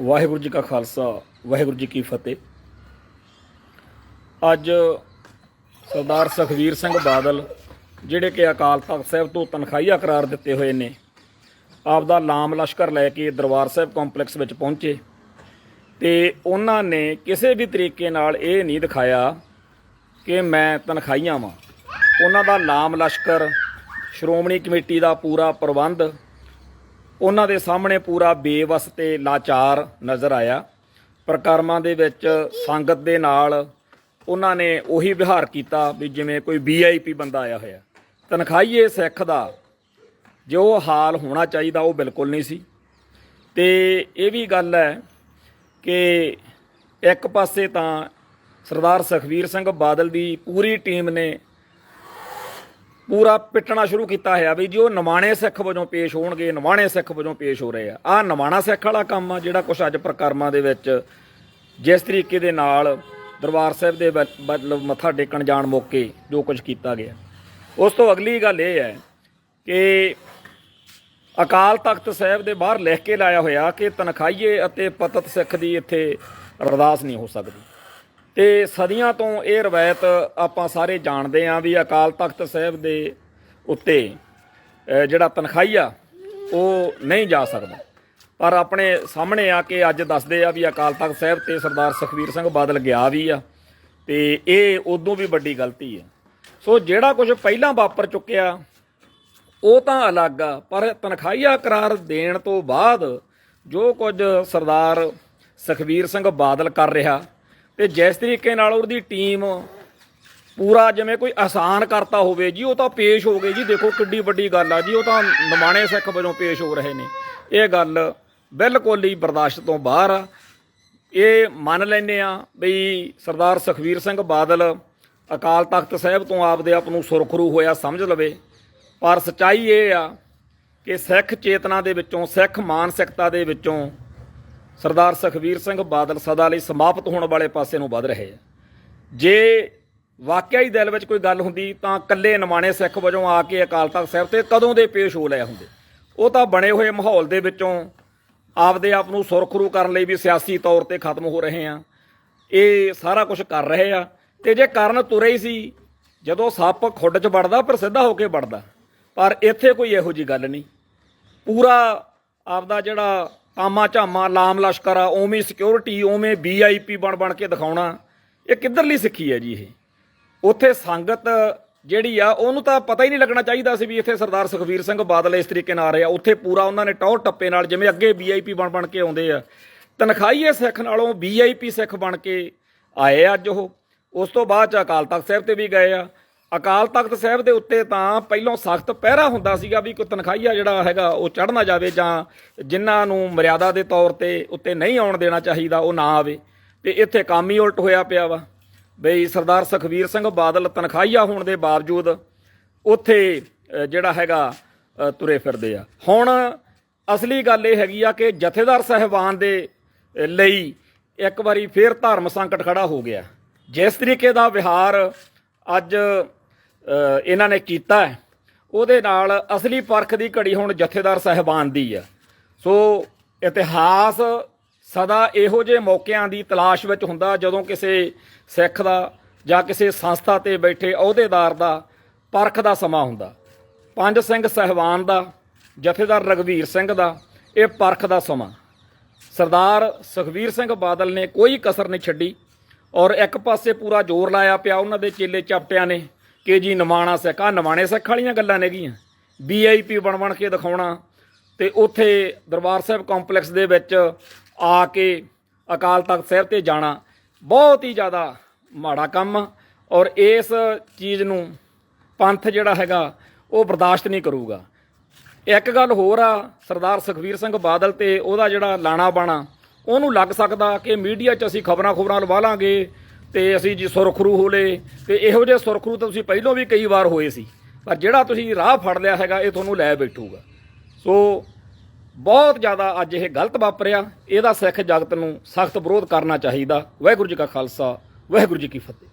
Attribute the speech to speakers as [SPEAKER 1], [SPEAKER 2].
[SPEAKER 1] ਵਾਹਿਗੁਰੂ ਜੀ ਕਾ ਖਾਲਸਾ, ਵਾਹਿਗੁਰੂ ਜੀ ਕੀ ਫਤਿਹ। ਅੱਜ ਸਰਦਾਰ ਸੁਖਵੀਰ ਸਿੰਘ ਬਾਦਲ, ਜਿਹੜੇ ਕਿ ਅਕਾਲ ਤਖਤ ਸਾਹਿਬ ਤੋਂ ਤਨਖਾਹੀਆ ਕਰਾਰ ਦਿੱਤੇ ਹੋਏ ਨੇ ਆਪ ਦਾ ਲਾਮ ਲਸ਼ਕਰ ਲੈ ਕੇ ਦਰਬਾਰ ਸਾਹਿਬ ਕੰਪਲੈਕਸ ਵਿੱਚ ਪਹੁੰਚੇ ਤੇ ਉਹਨਾਂ ਨੇ ਕਿਸੇ ਵੀ ਤਰੀਕੇ ਨਾਲ ਇਹ ਨਹੀਂ ਦਿਖਾਇਆ ਕਿ ਮੈਂ ਤਨਖਾਹੀਆਂ ਵਾਂ। ਉਹਨਾਂ ਦਾ ਲਾਮ ਲਸ਼ਕਰ, ਸ਼੍ਰੋਮਣੀ ਕਮੇਟੀ ਦਾ ਪੂਰਾ ਪ੍ਰਬੰਧ ਉਹਨਾਂ ਦੇ ਸਾਹਮਣੇ ਪੂਰਾ ਬੇਵਸ ਤੇ ਲਾਚਾਰ ਨਜ਼ਰ ਆਇਆ। ਪ੍ਰਕਰਮਾਂ ਦੇ ਵਿੱਚ ਸੰਗਤ ਦੇ ਨਾਲ ਉਹਨਾਂ ਨੇ ਉਹੀ ਵਿਹਾਰ ਕੀਤਾ ਵੀ ਜਿਵੇਂ ਕੋਈ ਵੀਆਈਪੀ ਬੰਦਾ ਆਇਆ ਹੋਇਆ। ਤਨਖਾਹੀਏ ਸਿੱਖ ਦਾ, ਜੋ ਹਾਲ ਹੋਣਾ ਚਾਹੀਦਾ ਉਹ ਬਿਲਕੁਲ ਨਹੀਂ ਸੀ। ਤੇ ਇਹ ਵੀ ਗੱਲ ਹੈ ਕਿ ਇੱਕ ਪਾਸੇ ਤਾਂ ਸਰਦਾਰ ਸੁਖਵੀਰ ਸਿੰਘ ਬਾਦਲ ਦੀ ਪੂਰੀ ਟੀਮ ਨੇ ਪੂਰਾ ਪਿੱਟਣਾ ਸ਼ੁਰੂ ਕੀਤਾ ਹੋਇਆ ਵੀ ਜੀ ਉਹ ਨਿਮਾਣੇ ਸਿੱਖ ਵਜੋਂ ਪੇਸ਼ ਹੋਣਗੇ, ਨਿਮਾਣੇ ਸਿੱਖ ਵਜੋਂ ਪੇਸ਼ ਹੋ ਰਹੇ ਆ। ਆ ਨਿਮਾਣਾ ਸਿੱਖ ਵਾਲਾ ਕੰਮ ਆ ਜਿਹੜਾ ਕੁਝ ਅੱਜ ਪ੍ਰਕਰਮਾਂ ਦੇ ਵਿੱਚ ਜਿਸ ਤਰੀਕੇ ਦੇ ਨਾਲ ਦਰਬਾਰ ਸਾਹਿਬ ਦੇ ਵੱਲ- ਵੱਲ ਮੱਥਾ ਟੇਕਣ ਜਾਣ ਮੌਕੇ ਜੋ ਕੁਝ ਕੀਤਾ ਗਿਆ। ਉਸ ਤੋਂ ਅਗਲੀ ਗੱਲ ਇਹ ਹੈ ਕਿ ਅਕਾਲ ਤਖਤ ਸਾਹਿਬ ਦੇ ਬਾਹਰ ਲਿਖ ਕੇ ਲਾਇਆ ਹੋਇਆ ਕਿ ਤਨਖਾਈਏ ਅਤੇ ਪਤਤ ਸਿੱਖ ਦੀ ਇੱਥੇ ਅਰਦਾਸ ਨਹੀਂ ਹੋ ਸਕਦੀ। ਤੇ ਸਦੀਆਂ ਤੋਂ ਇਹ ਰਵਾਇਤ ਆਪਾਂ ਸਾਰੇ ਜਾਣਦੇ ਆਂ ਵੀ ਅਕਾਲ ਤਖਤ ਸਾਹਿਬ ਦੇ ਉੱਤੇ ਅਹ, ਜਿਹੜਾ ਤਨਖਾਹੀਆ ਉਹ ਨਹੀਂ ਜਾ ਸਕਦਾ। ਪਰ ਆਪਣੇ ਸਾਹਮਣੇ ਆ ਕੇ ਅੱਜ ਦੱਸਦੇ ਆ ਵੀ ਅਕਾਲ ਤਖਤ ਸਾਹਿਬ ਤੇ ਸਰਦਾਰ ਸੁਖਵੀਰ ਸਿੰਘ ਬਾਦਲ ਗਿਆ ਵੀ ਆ ਤੇ ਇਹ ਉਦੋਂ ਵੀ ਵੱਡੀ ਗਲਤੀ ਆ। ਸੋ ਜਿਹੜਾ ਕੁਝ ਪਹਿਲਾਂ ਵਾਪਰ ਚੁੱਕਿਆ ਉਹ ਤਾਂ ਅਲੱਗ ਆ ਪਰ ਤਨਖਾਹੀਆ ਕਰਾਰ ਦੇਣ ਤੋਂ ਬਾਅਦ ਜੋ ਕੁਝ ਸਰਦਾਰ ਸੁਖਵੀਰ ਸਿੰਘ ਬਾਦਲ ਕਰ ਰਿਹਾ ਤੇ ਜਿਸ ਤਰੀਕੇ ਨਾਲ ਉਹਦੀ ਟੀਮ ਪੂਰਾ ਜਿਵੇਂ ਕੋਈ ਆਸਾਨ ਕਰਤਾ ਹੋਵੇ ਜੀ, ਉਹ ਤਾਂ ਪੇਸ਼ ਹੋ ਗਏ ਜੀ। ਦੇਖੋ ਕਿੱਡੀ ਵੱਡੀ ਗੱਲ ਆ ਜੀ, ਉਹ ਤਾਂ ਨਿਮਾਣੇ ਸਿੱਖ ਵਜੋਂ ਪੇਸ਼ ਹੋ ਰਹੇ ਨੇ। ਇਹ ਗੱਲ ਬਿਲਕੁਲ ਹੀ ਬਰਦਾਸ਼ਤ ਤੋਂ ਬਾਹਰ ਆ। ਇਹ ਮੰਨ ਲੈਨੇ ਆ ਵੀ ਸਰਦਾਰ ਸੁਖਵੀਰ ਸਿੰਘ ਬਾਦਲ ਅਕਾਲ ਤਖਤ ਸਾਹਿਬ ਤੋਂ ਆਪਦੇ ਆਪ ਨੂੰ ਸੁਰਖਰੂ ਹੋਇਆ ਸਮਝ ਲਵੇ। ਪਰ ਸਚਾਈ ਇਹ ਆ ਕਿ ਸਿੱਖ ਚੇਤਨਾ ਦੇ ਵਿੱਚੋਂ, ਸਿੱਖ ਮਾਨਸਿਕਤਾ ਦੇ ਵਿੱਚੋਂ ਸਰਦਾਰ ਸੁਖਵੀਰ ਸਿੰਘ ਬਾਦਲ ਸਦਾ ਲਈ ਸਮਾਪਤ ਹੋਣ ਵਾਲੇ ਪਾਸੇ ਨੂੰ ਵਧ ਰਹੇ ਆ। ਜੇ ਵਾਕਿਆ ਹੀ ਦਿਲ ਵਿੱਚ ਕੋਈ ਗੱਲ ਹੁੰਦੀ ਤਾਂ ਕੱਲੇ ਨਿਮਾਣੇ ਸਿੱਖ ਵਜੋਂ ਆ ਕੇ ਅਕਾਲ ਤਖਤ ਸਾਹਿਬ ਤੇ ਕਦੋਂ ਦੇ ਪੇਸ਼ ਹੋ ਲਿਆ ਹੁੰਦੇ? ਉਹ ਤਾਂ ਬਣੇ ਹੋਏ ਮਾਹੌਲ ਦੇ ਵਿੱਚੋਂ ਆਪਦੇ ਆਪ ਨੂੰ ਸੁਰਖਰੂ ਕਰਨ ਲਈ ਵੀ ਸਿਆਸੀ ਤੌਰ ਤੇ ਖਤਮ ਹੋ ਰਹੇ ਆ। ਇਹ ਸਾਰਾ ਕੁਝ ਕਰ ਰਹੇ ਆ। ਤੇ ਜੇ ਕਰਨ ਤੁਰੇ ਹੀ ਸੀ, ਜਦੋਂ ਸੱਪ ਖੁੱਡ 'ਚ ਵੜਦਾ ਪਰ ਸਿੱਧਾ ਹੋ ਕੇ ਵੜਦਾ। ਪਰ ਇੱਥੇ ਕੋਈ ਇਹੋ ਜੀ ਗੱਲ ਨਹੀਂ। ਪੂਰਾ ਆਪਦਾ ਜਿਹੜਾ ਤਾਮਾ ਝਾਮਾ, ਲਾਮ ਲਸ਼ਕਰ ਆ ਉਵੇਂ ਸਿਕਿਉਰਿਟੀ ਉਵੇਂ ਵੀਆਈਪੀ ਬਣ ਬਣ ਕੇ ਦਿਖਾਉਣਾ, ਇਹ ਕਿੱਧਰਲੀ ਸਿੱਖੀ ਹੈ ਜੀ ਇਹ? ਉੱਥੇ ਸੰਗਤ ਜਿਹੜੀ ਆ, ਉਹਨੂੰ ਤਾਂ ਪਤਾ ਹੀ ਨਹੀਂ ਲੱਗਣਾ ਚਾਹੀਦਾ ਸੀ ਵੀ ਇੱਥੇ ਸਰਦਾਰ ਸੁਖਵੀਰ ਸਿੰਘ ਬਾਦਲ ਇਸ ਤਰੀਕੇ ਨਾਲ ਆ ਰਹੇ। ਉੱਥੇ ਪੂਰਾ ਉਹਨਾਂ ਨੇ ਟੌਰ ਟੱਪੇ ਨਾਲ, ਜਿਵੇਂ ਅੱਗੇ ਵੀਆਈਪੀ ਬਣ ਬਣ ਕੇ ਆਉਂਦੇ ਆ। ਤਨਖਾਹੀਏ ਸਿੱਖ ਨਾਲੋਂ ਵੀਆਈਪੀ ਸਿੱਖ ਬਣ ਕੇ ਆਏ ਆ ਅੱਜ ਉਹ। ਉਸ ਤੋਂ ਬਾਅਦ ਚ ਅਕਾਲ ਤਖਤ ਸਾਹਿਬ ਤੇ ਵੀ ਗਏ ਆ। ਅਕਾਲ ਤਖਤ ਸਾਹਿਬ ਦੇ ਉੱਤੇ ਤਾਂ ਪਹਿਲਾਂ ਸਖਤ ਪਹਿਰਾ ਹੁੰਦਾ ਸੀਗਾ ਵੀ ਕੋਈ ਤਨਖਾਹੀਆ ਜਿਹੜਾ ਹੈਗਾ ਉਹ ਚੜ ਨਾ ਜਾਵੇ ਜਾਂ ਜਿਨ੍ਹਾਂ ਨੂੰ ਮਰਿਆਦਾ ਦੇ ਤੌਰ ਤੇ ਉੱਤੇ ਨਹੀਂ ਆਉਣ ਦੇਣਾ ਚਾਹੀਦਾ ਉਹ ਨਾ ਆਵੇ। ਤੇ ਇੱਥੇ ਕੰਮ ਹੀ ਉਲਟ ਹੋਇਆ ਪਿਆ ਵਾ। ਬਈ ਸਰਦਾਰ ਸੁਖਵੀਰ ਸਿੰਘ ਬਾਦਲ ਤਨਖਾਹੀਆ ਹੋਣ ਦੇ ਬਾਵਜੂਦ ਉੱਥੇ ਜਿਹੜਾ ਹੈਗਾ ਤੁਰੇ ਫਿਰਦੇ ਆ। ਹੁਣ ਅਸਲੀ ਗੱਲ ਇਹ ਹੈਗੀ ਆ ਕਿ ਜਥੇਦਾਰ ਸਹਿਬਾਨ ਦੇ ਲਈ ਇੱਕ ਵਾਰੀ ਫੇਰ ਧਰਮ ਸੰਕਟ ਖੜਾ ਹੋ ਗਿਆ। ਜਿਸ ਤਰੀਕੇ ਦਾ ਵਿਹਾਰ ਅੱਜ ਇਹਨਾਂ ਨੇ ਕੀਤਾ ਹੈ। ਉਹਦੇ ਨਾਲ ਅਸਲੀ ਪਰਖ ਦੀ ਘੜੀ ਹੁਣ ਜਥੇਦਾਰ ਸਹਿਬਾਨ ਦੀ ਆ ਸੋ ਇਤਿਹਾਸ ਸਦਾ ਇਹੋ ਜਿਹੇ ਮੌਕਿਆਂ ਦੀ ਤਲਾਸ਼ ਵਿੱਚ ਹੁੰਦਾ ਜਦੋਂ ਕਿਸੇ ਸਿੱਖ ਦਾ ਜਾਂ ਕਿਸੇ ਸੰਸਥਾ ਤੇ ਬੈਠੇ ਅਹੁਦੇਦਾਰ ਦਾ ਪਰਖ ਦਾ ਸਮਾਂ ਹੁੰਦਾ। ਪੰਜ ਸਿੰਘ ਸਹਿਬਾਨ ਦਾ, ਜਥੇਦਾਰ ਰਗਵੀਰ ਸਿੰਘ ਦਾ, ਇਹ ਪਰਖ ਦਾ ਸਮਾਂ। ਸਰਦਾਰ ਸੁਖਵੀਰ ਸਿੰਘ ਬਾਦਲ ਨੇ ਕੋਈ ਕਸਰ ਨਹੀਂ ਛੱਡੀ ਔਰ ਇੱਕ ਪਾਸੇ ਪੂਰਾ ਜ਼ੋਰ ਲਾਇਆ ਪਿਆ ਉਹਨਾਂ ਦੇ ਚੇਲੇ ਚਪਟਿਆਂ ਨੇ। ਕਿ ਜੀ ਨਵਾਣਾ ਸਿੱਖ ਆ ਨਵਾਣੇ ਸਿੱਖ ਵਾਲੀਆਂ ਗੱਲਾਂ ਨੇਗੀਆਂ। ਵੀਆਈਪੀ ਬਣ ਬਣ ਕੇ ਦਿਖਾਉਣਾ। ਤੇ ਉੱਥੇ ਦਰਬਾਰ ਸਾਹਿਬ ਕੰਪਲੈਕਸ ਦੇ ਵਿੱਚ ਆ ਕੇ ਅਕਾਲ ਤਖਤ ਸਾਹਿਬ ਤੇ ਜਾਣਾ। ਬਹੁਤ ਹੀ ਜ਼ਿਆਦਾ ਮਾੜਾ ਕੰਮ। ਆ ਔਰ ਇਸ ਚੀਜ਼ ਨੂੰ ਪੰਥ ਜਿਹੜਾ ਹੈਗਾ, ਉਹ ਬਰਦਾਸ਼ਤ ਨਹੀਂ ਕਰੂਗਾ। ਇੱਕ ਗੱਲ ਹੋਰ ਆ, ਸਰਦਾਰ ਸੁਖਵੀਰ ਸਿੰਘ ਬਾਦਲ ਤੇ ਉਹਦਾ ਜਿਹੜਾ ਲਾਣਾ ਬਾਣਾ, ਉਹਨੂੰ ਲੱਗ ਸਕਦਾ ਕਿ ਮੀਡੀਆ 'ਚ ਅਸੀਂ ਖਬਰਾਂ ਖਬਰਾਂ ਲਵਾ ਲਾਂਗੇ। ਤੇ ਅਸੀਂ ਜੀ ਸੁਰਖਰੂ ਹੋਲੇ ਤੇ ਇਹੋ ਜਿਹੇ ਸੁਰਖਰੂ ਤਾਂ ਤੁਸੀਂ ਪਹਿਲਾਂ ਵੀ ਕਈ ਵਾਰ ਹੋਏ ਸੀ, ਪਰ ਜਿਹੜਾ ਤੁਸੀਂ ਰਾਹ ਫੜ ਲਿਆ ਹੈਗਾ, ਇਹ ਤੁਹਾਨੂੰ ਲੈ ਬੈਠੂਗਾ। ਸੋ ਬਹੁਤ ਜ਼ਿਆਦਾ ਅੱਜ ਇਹ ਗਲਤ ਵਾਪਰਿਆ, ਇਹਦਾ ਸਿੱਖ ਜਗਤ ਨੂੰ ਸਖਤ ਵਿਰੋਧ ਕਰਨਾ ਚਾਹੀਦਾ। ਵਾਹਿਗੁਰੂ ਜੀ ਕਾ ਖਾਲਸਾ, ਵਾਹਿਗੁਰੂ ਜੀ ਕੀ ਫਤਿਹ।